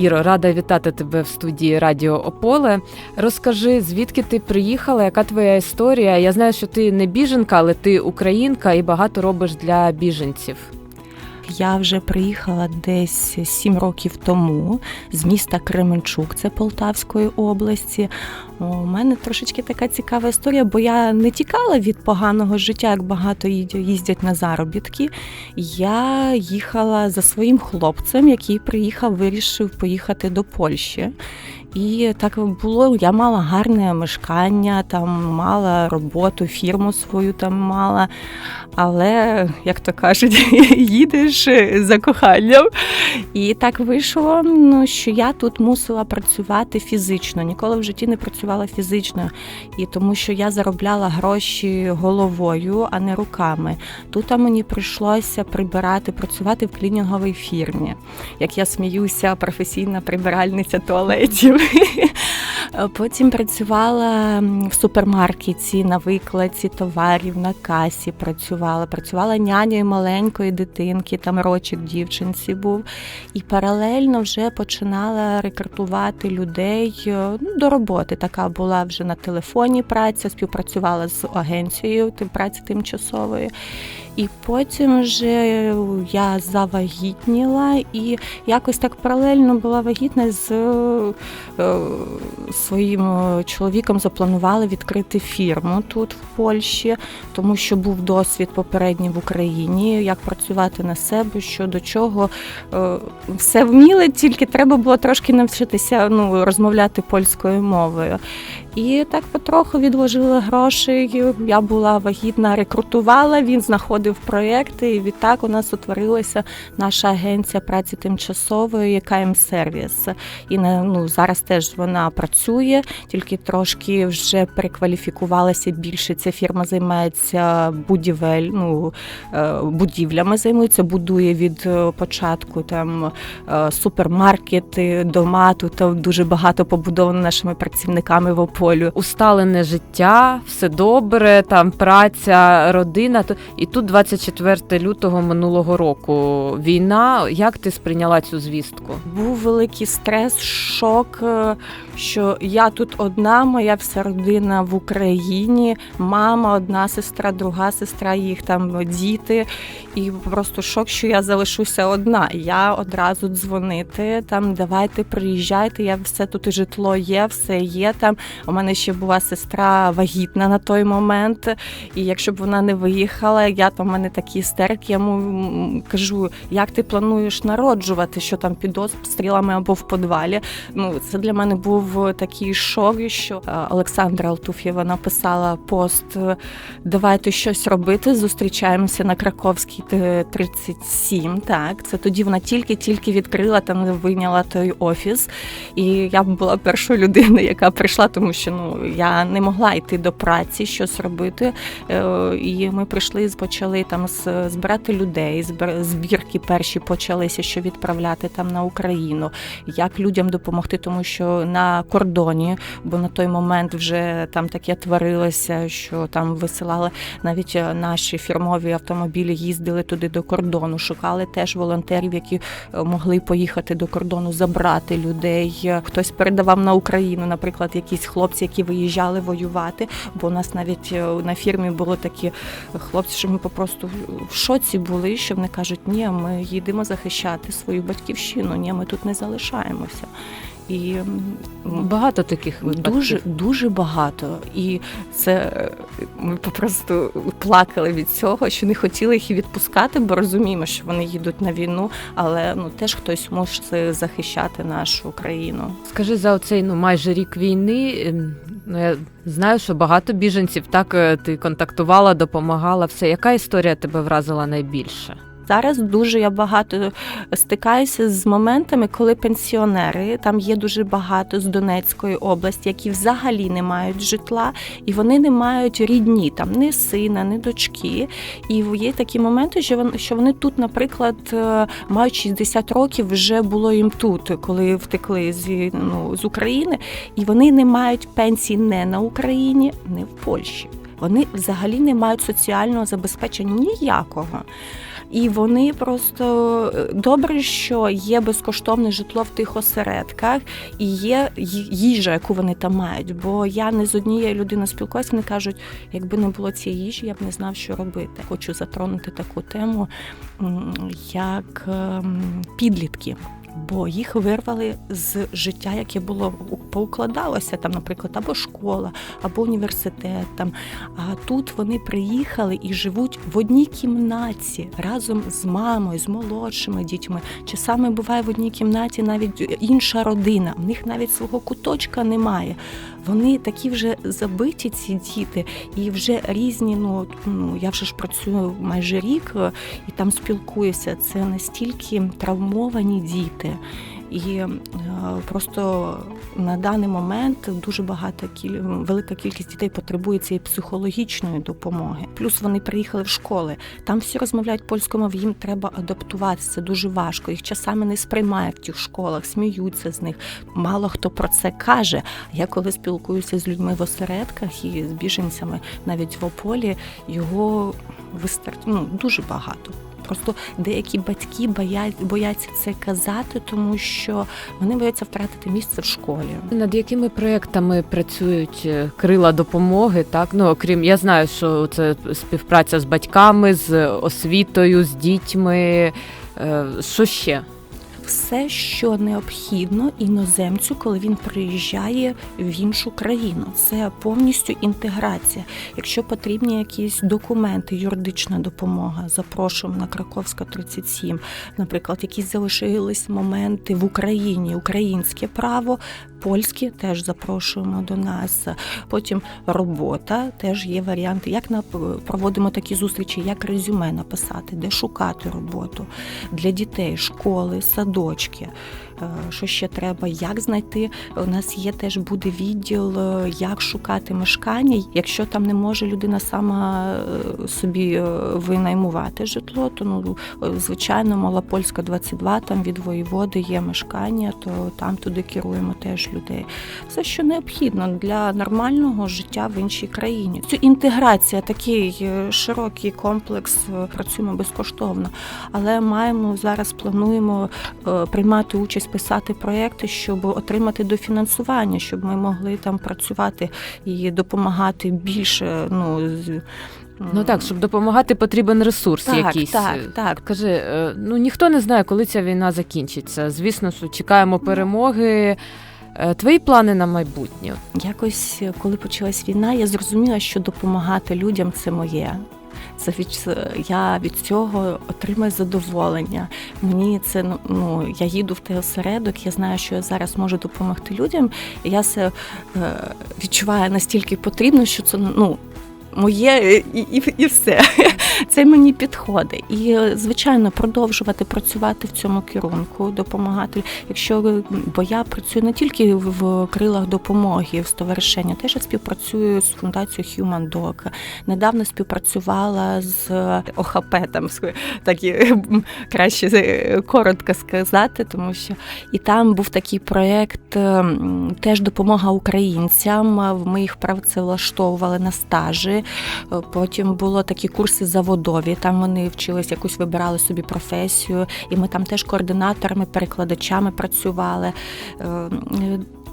Іро, рада вітати тебе в студії Радіо Ополе. Розкажи, звідки ти приїхала, яка твоя історія? Я знаю, що ти не біженка, але ти українка і багато робиш для біженців. Я вже приїхала десь сім років тому з міста Кременчук, це Полтавської області. У мене трошечки така цікава історія, бо я не тікала від поганого життя, як багато їздять на заробітки. Я їхала за своїм хлопцем, який приїхав, вирішив поїхати до Польщі. І так було. Я мала гарне мешкання, там мала роботу, фірму свою там мала. Але, як то кажуть, їдеш за коханням. І так вийшло, ну, що я тут мусила працювати фізично. Ніколи в житті не працювала фізично. І тому що я заробляла гроші головою, а не руками. Тут мені прийшлося прибирати, працювати в клінінговій фірмі. Як я сміюся, професійна прибиральниця туалетів. Потім працювала в супермаркеті на викладці товарів, на касі працювала. Працювала нянею маленької дитинки, там рочик дівчинці був. І паралельно вже починала рекрутувати людей ну, до роботи. Така була вже на телефоні праця, співпрацювала з агенцією праці тимчасової. І потім вже я завагітніла і якось так паралельно була вагітна з е, своїм чоловіком. Запланували відкрити фірму тут в Польщі, тому що був досвід попередній в Україні, як працювати на себе, що до чого е, все вміли, тільки треба було трошки навчитися ну, розмовляти польською мовою. І так потроху відложили гроші. Я була вагітна, рекрутувала. Він знаходив проєкти. І відтак у нас утворилася наша агенція праці тимчасової, яка сервіс. І ну, зараз теж вона працює, тільки трошки вже перекваліфікувалася більше. Ця фірма займається будівель, ну е, будівлями займається, будує від е, початку там е, супермаркети, дома. Тут дуже багато побудовано нашими працівниками в полю. Усталене життя, все добре, там праця, родина. І тут 24 лютого минулого року війна. Як ти сприйняла цю звістку? Був великий стрес, шок, е, що я тут одна, моя вся родина в Україні, мама, одна сестра, друга сестра, їх там діти. І просто шок, що я залишуся одна. Я одразу дзвонити там, давайте приїжджайте. Я все тут і житло є, все є там. У мене ще була сестра вагітна на той момент, і якщо б вона не виїхала, я там у мене такі істерики, я йому кажу, як ти плануєш народжувати, що там під обстрілами або в подвалі. Ну це для мене був такий шок, що е, Олександра Алтуф'єва написала пост Давайте щось робити. Зустрічаємося на Краковській 37. Так, це тоді вона тільки-тільки відкрила там, вийняла той офіс. І я була першою людиною, яка прийшла, тому що що ну я не могла йти до праці, щось робити. Е, і ми прийшли, почали там збирати людей. збірки перші почалися, що відправляти там на Україну, як людям допомогти, тому що на кордоні, бо на той момент вже там таке творилося, що там висилали навіть е, наші фірмові автомобілі, їздили туди до кордону, шукали теж волонтерів, які е, могли поїхати до кордону, забрати людей. Хтось передавав на Україну, наприклад, якісь хлопці хлопці, які виїжджали воювати. Бо у нас навіть е, на фірмі були такі хлопці, що ми попросту в шоці були, що вони кажуть, ні, ми їдемо захищати свою батьківщину, ні, ми тут не залишаємося. І багато таких випадків. дуже дуже багато. І це ми просто плакали від цього, що не хотіли їх відпускати, бо розуміємо, що вони їдуть на війну, але ну теж хтось може захищати нашу країну. Скажи за оцей ну майже рік війни. Ем, ну я знаю, що багато біженців так е, ти контактувала, допомагала. Все, яка історія тебе вразила найбільше? Зараз дуже я багато стикаюся з моментами, коли пенсіонери там є дуже багато з Донецької області, які взагалі не мають житла, і вони не мають рідні, там ні сина, ні дочки. І є такі моменти, що вони, що вони тут, наприклад, е, мають 60 років, вже було їм тут, коли втекли з ну, з України, і вони не мають пенсії не на Україні, не в Польщі. Вони взагалі не мають соціального забезпечення ніякого. І вони просто е, добре, що є безкоштовне житло в тих осередках і є їжа, яку вони там мають. Бо я не з однією людиною спілкуюся, вони кажуть, якби не було цієї їжі, я б не знав, що робити. Хочу затронути таку тему, як ем, підлітки. Бо їх вирвали з життя, яке було поукладалося, там, наприклад, або школа, або університет. Там. А тут вони приїхали і живуть в одній кімнаті разом з мамою, з молодшими дітьми. Часами буває в одній кімнаті навіть інша родина. В них навіть свого куточка немає. Вони такі вже забиті, ці діти, і вже різні. Ну, ну я вже ж працюю майже рік е, і там спілкуюся. Це настільки травмовані діти. І е, просто на даний момент дуже багато велика кількість дітей потребує цієї психологічної допомоги. Плюс вони приїхали в школи. Там всі розмовляють польською мовою, їм треба адаптуватися. Дуже важко. Їх часами не сприймають в тих школах, сміються з них. Мало хто про це каже. Я коли спілкуюся з людьми в осередках і з біженцями навіть в Ополі, його вистар... ну, дуже багато. Просто деякі батьки боять, бояться це казати, тому що вони бояться втратити місце в школі. Над якими проектами працюють е, крила допомоги? Так, ну окрім я знаю, що це співпраця з батьками, з освітою, з дітьми. Е, Що ще? Все, що необхідно іноземцю, коли він приїжджає в іншу країну, це повністю інтеграція. Якщо потрібні якісь документи, юридична допомога, запрошуємо на Краковська 37, наприклад, якісь залишились моменти в Україні, українське право. Польське теж запрошуємо до нас. Потім робота теж є варіанти. Як на проводимо такі зустрічі, як резюме написати, де шукати роботу для дітей, школи, садочки. Е, Що ще треба, як знайти? У нас є теж буде відділ, е, як шукати мешкання. Якщо там не може людина сама е, собі е, винаймувати житло, то ну е, звичайно, Малопольська 22, там від воєводи є мешкання, то там туди керуємо теж людей. Все, що необхідно для нормального життя в іншій країні. Цю інтеграція, такий е, широкий комплекс, е, працюємо безкоштовно, але маємо зараз плануємо е, приймати участь, писати проекти, щоб отримати дофінансування, щоб ми могли там працювати і допомагати більше. Ну з- Ну так, щоб допомагати, потрібен ресурс так, якийсь. так, так. Кажи, е, ну ніхто не знає, коли ця війна закінчиться. Звісно, що чекаємо перемоги. Е, Твої плани на майбутнє? Якось, коли почалась війна, я зрозуміла, що допомагати людям це моє. Це від я від цього отримую задоволення. Мені це ну, ну я їду в той осередок, я знаю, що я зараз можу допомогти людям. Я це е, відчуваю настільки потрібно, що це ну. Моє і, і, і все. Це мені підходить. І, е, звичайно, продовжувати працювати в цьому керунку, допомагати. Якщо бо я працюю не тільки в крилах допомоги в товаришенні, теж я співпрацюю з фундацією Human Dog. Недавно співпрацювала з ОХП, там так краще е, коротко сказати, тому що і там був такий проєкт теж допомога українцям. Ми їх працевлаштовували на стажі. Е, Потім було такі курси заводові. Там вони вчились якусь вибирали собі професію, і ми там теж координаторами, перекладачами працювали. Е,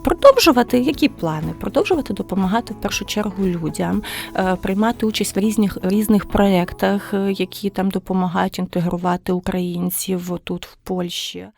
Продовжувати які плани? Продовжувати допомагати в першу чергу людям, е, приймати участь в різних різних проєктах, які там допомагають інтегрувати українців тут в Польщі.